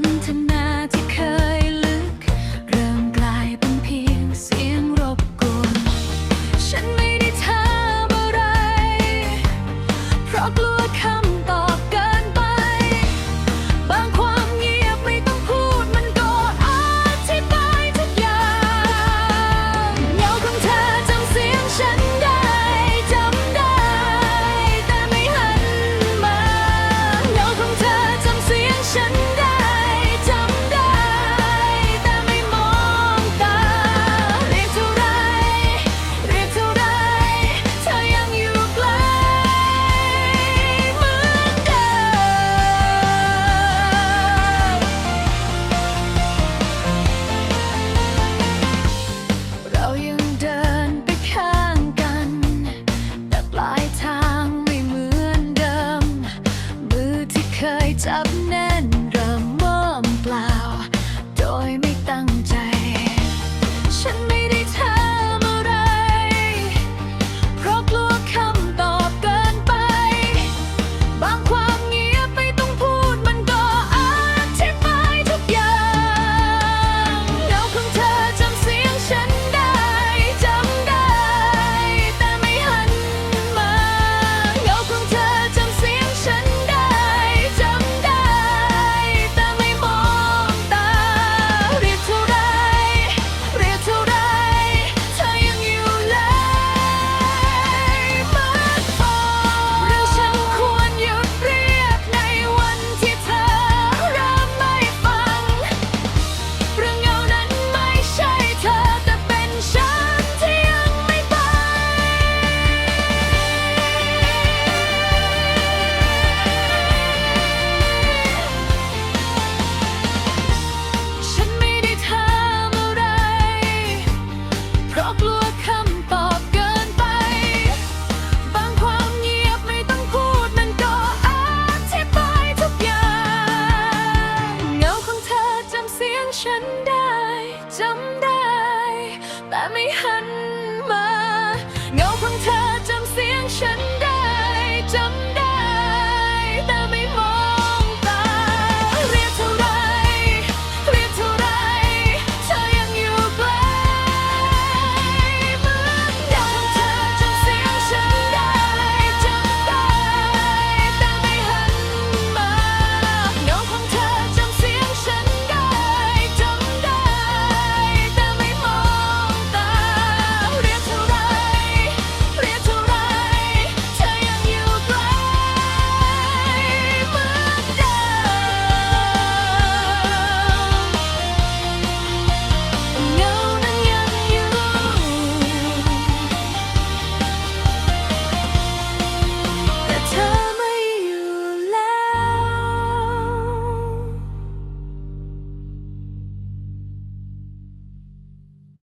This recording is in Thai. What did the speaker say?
นทนาที่เคยลึก เริ่มกลายเป็นเพียงเสียงรบกวน ฉันไม่ได้ทำอะไร เพราะกลัวคำตอบ เฉันได้จำ